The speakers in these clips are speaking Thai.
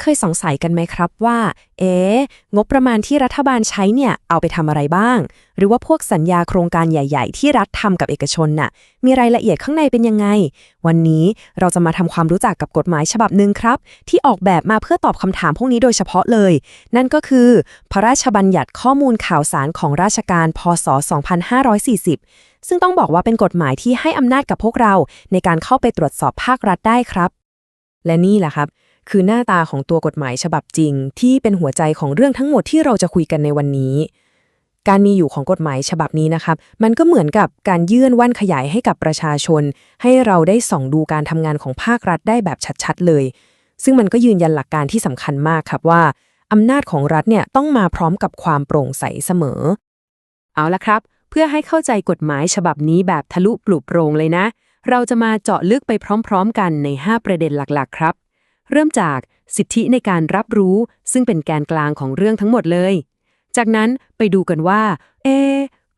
เคยสงสัยกันไหมครับว่า เอ๊ะงบประมาณที่รัฐบาลใช้เนี่ย เอาไปทำอะไรบ้าง หรือว่าพวกสัญญาโครงการใหญ่ ๆ ที่รัฐทำกับเอกชนน่ะ มีรายละเอียดข้างในเป็นยังไง วันนี้เราจะมาทำความรู้จักกับกฎหมายฉบับหนึ่งครับ ที่ออกแบบมาเพื่อตอบคำถามพวกนี้โดยเฉพาะเลย นั่นก็คือ พระราชบัญญัติข้อมูลข่าวสารของราชการ พศ 2540 ซึ่งต้องบอกว่าเป็นกฎหมายที่ให้อำนาจกับพวกเราในการเข้าไปตรวจสอบภาครัฐได้ครับ และนี่แหละครับ คือหน้าตาของตัวกฎหมายฉบับจริง ที่เป็นหัวใจของเรื่องทั้งหมดที่เราจะคุยกันในวันนี้ การมีอยู่ของกฎหมายฉบับนี้นะครับ มันก็เหมือนกับการยื่นว่านขยายให้กับประชาชน ให้เราได้ส่องดูการทำงานของภาครัฐได้แบบชัดๆเลย ซึ่งมันก็ยืนยันหลักการที่สำคัญมากครับว่าอำนาจของรัฐเนี่ยต้องมาพร้อมกับความโปร่งใสเสมอ เอาละครับ เพื่อให้เข้าใจกฎหมายฉบับนี้แบบทะลุปลุกโปรงเลยนะ เราจะมาเจาะลึกไปพร้อมๆกันใน 5 ประเด็นหลักๆ ครับ เริ่มจากสิทธิในการรับรู้ ซึ่งเป็นแกนกลางของเรื่องทั้งหมดเลย จากนั้นไปดูกันว่า เอ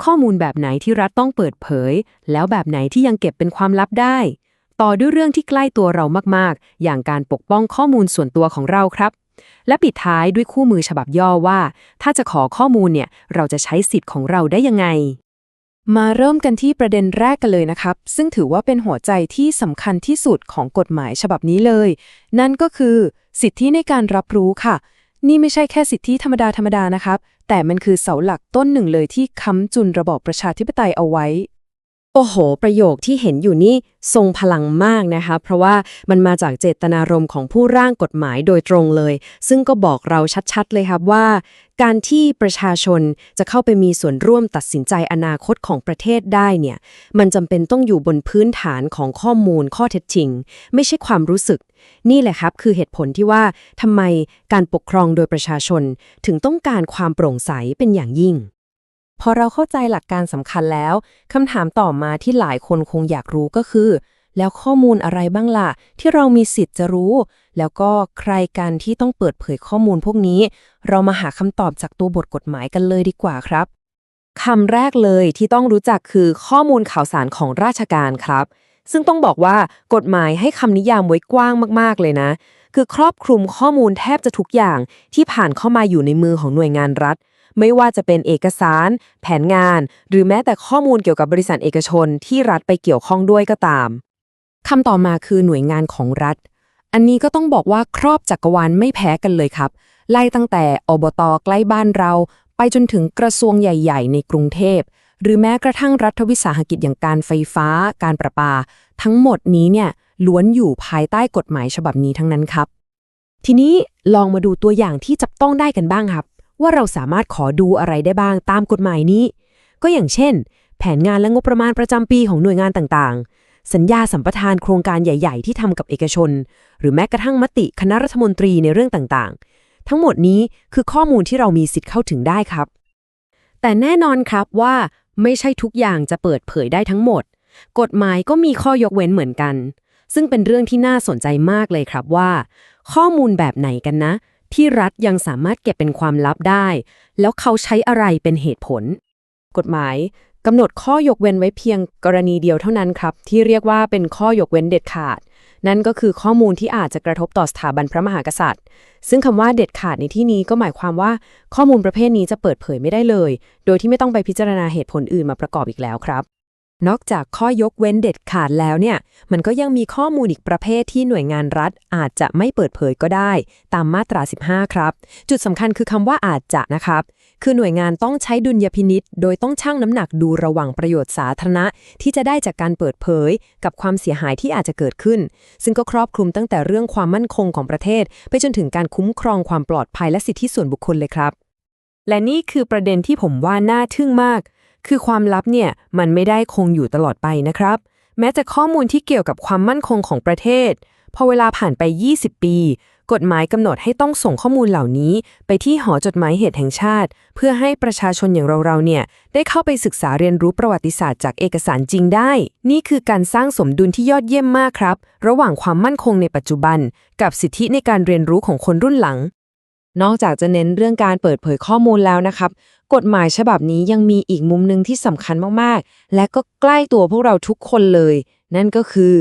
ข้อมูลแบบไหนที่รัฐต้องเปิดเผย แล้วแบบไหนที่ยังเก็บเป็นความลับได้ ต่อด้วยเรื่องที่ใกล้ตัวเรามากๆ อย่างการปกป้องข้อมูลส่วนตัวของเราครับ และปิดท้ายด้วยคู่มือฉบับย่อว่า ถ้าจะขอข้อมูลเนี่ย เราจะใช้สิทธิ์ของเราได้ยังไง มาเริ่มกันที่ประเด็นแรกกันเลยนะครับ ซึ่งถือว่าเป็นหัวใจที่สำคัญที่สุดของกฎหมายฉบับนี้เลย นั่นก็คือ สิทธิในการรับรู้ค่ะ นี่ไม่ใช่แค่สิทธิธรรมดาธรรมดานะครับ แต่มันคือเสาหลักต้นหนึ่งเลยที่ค้ำจุนระบอบประชาธิปไตยเอาไว้ โอ้โห ประโยคที่เห็นอยู่นี่ทรงพลังมากนะคะ เพราะว่ามันมาจากเจตนารมณ์ของผู้ร่างกฎหมายโดยตรงเลย ซึ่งก็บอกเราชัดๆเลยครับว่า การที่ประชาชนจะเข้าไปมีส่วนร่วมตัดสินใจอนาคตของประเทศได้เนี่ย มันจำเป็นต้องอยู่บนพื้นฐานของข้อมูลข้อเท็จจริง ไม่ใช่ความรู้สึก นี่แหละครับ คือเหตุผลที่ว่าทำไมการปกครองโดยประชาชน ถึงต้องการความโปร่งใสเป็นอย่างยิ่ง พอเราเข้าใจหลักการสำคัญแล้วคำถามต่อมาที่หลายคนคงอยากรู้ก็คือ แล้วข้อมูลอะไรบ้างล่ะ ที่เรามีสิทธิ์จะรู้ แล้วก็ใครกันที่ต้องเปิดเผยข้อมูลพวกนี้ เรามาหาคำตอบจากตัวบทกฎหมายกันเลยดีกว่าครับคำแรกเลยที่ต้องรู้จักคือข้อมูลข่าวสารของราชการครับ ซึ่งต้องบอกว่ากฎหมายให้คำนิยามไว้กว้างมากๆเลยนะ คือครอบคลุมข้อมูลแทบจะทุกอย่างที่ผ่านเข้ามาอยู่ในมือของหน่วยงานรัฐ ไม่ว่าจะเป็นเอกสาร แผนงาน หรือแม้แต่ข้อมูลเกี่ยวกับบริษัทเอกชนที่รัฐไปเกี่ยวข้องด้วยก็ตามคำต่อมาคือหน่วยงานของรัฐ อันนี้ก็ต้องบอกว่าครอบจักรวาลไม่แพ้กันเลยครับ ไล่ตั้งแต่อบตใกล้บ้านเรา ไปจนถึงกระทรวงใหญ่ ๆ ในกรุงเทพ หรือแม้กระทั่งรัฐวิสาหกิจอย่างการไฟฟ้า การประปา ทั้งหมดนี้เนี่ยล้วนอยู่ภายใต้กฎหมายฉบับนี้ทั้งนั้นครับ ทีนี้ลองมาดูตัวอย่างที่จับต้องได้กันบ้างครับ ว่าเราสามารถขอดูอะไรได้บ้างตามกฎหมายนี้ ก็อย่างเช่น แผนงานและงบประมาณประจำปีของหน่วยงานต่างๆ สัญญาสัมปทานโครงการใหญ่ ๆ ที่ทำกับเอกชน หรือแม้กระทั่งมติคณะรัฐมนตรีในเรื่องต่างๆ ทั้งหมดนี้คือข้อมูลที่เรามีสิทธิ์เข้าถึงได้ครับ แต่แน่นอนครับว่าไม่ใช่ทุกอย่างจะเปิดเผยได้ทั้งหมด กฎหมายก็มีข้อยกเว้นเหมือนกัน ซึ่งเป็นเรื่องที่น่าสนใจมากเลยครับว่า ข้อมูลแบบไหนกันนะ ที่รัฐยังสามารถเก็บเป็นความลับได้ แล้วเขาใช้อะไรเป็นเหตุผล กฎหมายกำหนดข้อยกเว้นไว้เพียงกรณีเดียวเท่านั้นครับ ที่เรียกว่าเป็นข้อยกเว้นเด็ดขาด นั่นก็คือข้อมูลที่อาจจะกระทบต่อสถาบันพระมหากษัตริย์ ซึ่งคำว่าเด็ดขาดในที่นี้ก็หมายความว่าข้อมูลประเภทนี้จะเปิดเผยไม่ได้เลย โดยที่ไม่ต้องไปพิจารณาเหตุผลอื่นมาประกอบอีกแล้วครับ นอกจากข้อยกเว้นเด็ดขาดแล้วเนี่ย มันก็ยังมีข้อมูลอีกประเภทที่หน่วยงานรัฐอาจจะไม่เปิดเผยก็ได้ ตามมาตรา 15 ครับ จุดสำคัญคือคำว่าอาจจะนะครับ คือหน่วยงานต้องใช้ดุลยพินิษโดยต้องชั่งน้ำหนักดูระหว่างประโยชน์สาธารณะ ที่จะได้จากการเปิดเผย กับความเสียหายที่อาจจะเกิดขึ้น ซึ่งก็ครอบคลุมตั้งแต่เรื่องความมั่นคงของประเทศ ไปจนถึงการคุ้มครองความปลอดภัยและสิทธิส่วนบุคคลเลยครับ และนี่คือประเด็นที่ผมว่าน่าทึ่งมาก คือความลับเนี่ยมันไม่ได้คงอยู่ตลอดไปนะครับ แม้แต่ข้อมูลที่เกี่ยวกับความมั่นคงของประเทศ พอเวลาผ่านไป 20 ปี กฎหมายกำหนดให้ต้องส่งข้อมูลเหล่านี้ ไปที่หอจดหมายเหตุแห่งชาติ เพื่อให้ประชาชนอย่างเราๆเนี่ยได้เข้าไปศึกษาเรียนรู้ประวัติศาสตร์จากเอกสารจริงได้ นี่คือการสร้างสมดุลที่ยอดเยี่ยมมากครับ ระหว่างความมั่นคงในปัจจุบัน กับสิทธิในการเรียนรู้ของคนรุ่นหลัง นอกจากจะเน้นเรื่องการเปิดเผยข้อมูลแล้วนะครับ กฎหมายฉบับนี้ยังมีอีกมุมหนึ่งที่สำคัญมากๆ และก็ใกล้ตัวพวกเราทุกคนเลย นั่นก็คือ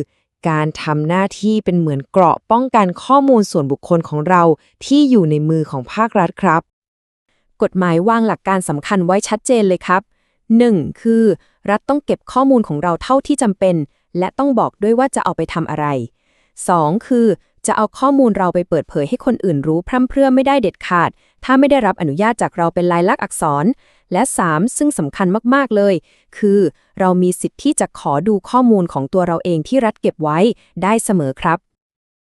การทำหน้าที่เป็นเหมือนเกราะป้องกันข้อมูลส่วนบุคคลของเราที่อยู่ในมือของภาครัฐครับ กฎหมายวางหลักการสำคัญไว้ชัดเจนเลยครับ 1. คือ รัฐต้องเก็บข้อมูลของเราเท่าที่จำเป็น และต้องบอกด้วยว่าจะเอาไปทำอะไร 2. คือ จะเอาข้อมูลเราไปเปิดเผยให้คนอื่นรู้พร่ำเพรื่อไม่ได้เด็ดขาด ถ้าไม่ได้รับอนุญาตจากเราเป็นลายลักษณ์อักษร และ 3. ซึ่งสำคัญมาก ๆ เลย คือ เรามีสิทธิ์ที่จะขอดูข้อมูลของตัวเราเองที่รัฐเก็บไว้ได้เสมอครับ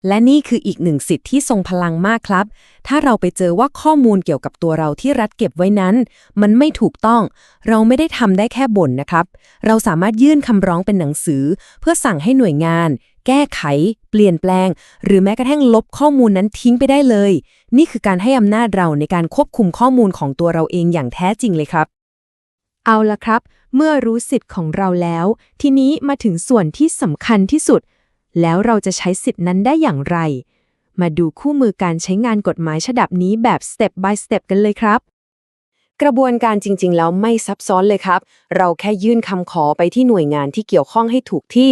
และนี่คืออีกหนึ่งสิทธิ์ที่ทรงพลังมากครับ ถ้าเราไปเจอว่าข้อมูลเกี่ยวกับตัวเราที่รัฐเก็บไว้นั้น มันไม่ถูกต้อง เราไม่ได้ทำได้แค่บ่นนะครับ เราสามารถยื่นคำร้องเป็นหนังสือ เพื่อสั่งให้หน่วยงาน แก้ไข เปลี่ยนแปลง หรือแม้กระทั่งลบข้อมูลนั้นทิ้งไปได้เลย นี่คือการให้อำนาจเราในการควบคุมข้อมูลของตัวเราเองอย่างแท้จริงเลยครับ เอาละครับ เมื่อรู้สิทธิ์ของเราแล้ว ทีนี้มาถึงส่วนที่สำคัญที่สุด แล้วเราจะใช้สิทธินั้นได้อย่างไร มาดูคู่มือการใช้งานกฎหมายฉบับนี้แบบ step by step กันเลยครับกระบวนการจริง ๆ แล้วไม่ซับซ้อนเลยครับ เราแค่ยื่นคำขอไปที่หน่วยงานที่เกี่ยวข้องให้ถูกที่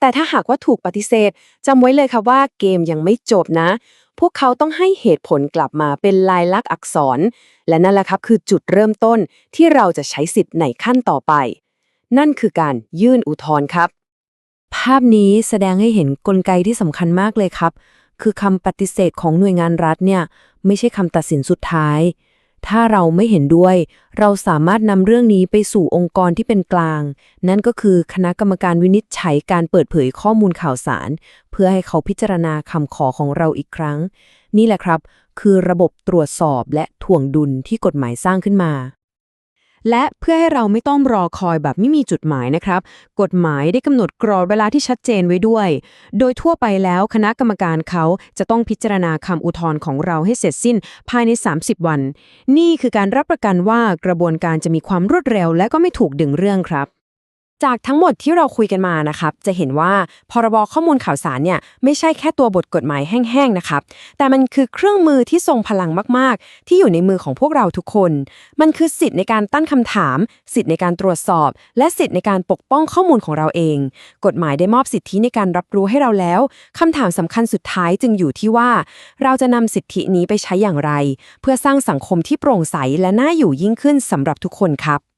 แต่ถ้าหากว่าถูกปฏิเสธจำไว้เลยครับว่าเกมยังไม่จบนะ พวกเขาต้องให้เหตุผลกลับมาเป็นลายลักษณ์อักษร และนั่นแหละครับคือจุดเริ่มต้นที่เราจะใช้สิทธิ์ในขั้นต่อไป นั่นคือการยื่นอุทธรณ์ครับ ภาพนี้แสดงให้เห็นกลไกที่สำคัญมากเลยครับ คือคำปฏิเสธของหน่วยงานรัฐเนี่ยไม่ใช่คำตัดสินสุดท้าย ถ้าเราไม่เห็นด้วย เราสามารถนำเรื่องนี้ไปสู่องค์กรที่เป็นกลาง นั่นก็คือคณะกรรมการวินิจฉัยการเปิดเผยข้อมูลข่าวสาร เพื่อให้เขาพิจารณาคำขอของเราอีกครั้ง นี่แหละครับ คือระบบตรวจสอบและถ่วงดุลที่กฎหมายสร้างขึ้นมา และเพื่อให้เราไม่ต้องรอคอยแบบไม่มีจุดหมายนะครับ กฎหมายได้กำหนดกรอบเวลาที่ชัดเจนไว้ด้วย โดยทั่วไปแล้วคณะกรรมการเขาจะต้องพิจารณาคำอุทธรณ์ของเราให้เสร็จสิ้นภายใน 30 วัน นี่คือการรับประกันว่ากระบวนการจะมีความรวดเร็วและก็ไม่ถูกดึงเรื่องครับ จากทั้งหมดที่เราคุยกันมานะครับ จะเห็นว่าพรบข้อมูลข่าวสารเนี่ยไม่ใช่แค่ตัวบทกฎหมายแห้งๆนะครับ แต่มันคือเครื่องมือที่ทรงพลังมากๆ ที่อยู่ในมือของพวกเราทุกคน มันคือสิทธิ์ในการตั้งคำถาม สิทธิ์ในการตรวจสอบ และสิทธิ์ในการปกป้องข้อมูลของเราเอง กฎหมายได้มอบสิทธิในการรับรู้ให้เราแล้วคำถามสำคัญสุดท้ายจึงอยู่ที่ว่า เราจะนำสิทธินี้ไปใช้อย่างไร เพื่อสร้างสังคมที่โปร่งใสและน่าอยู่ยิ่งขึ้นสำหรับทุกคนครับ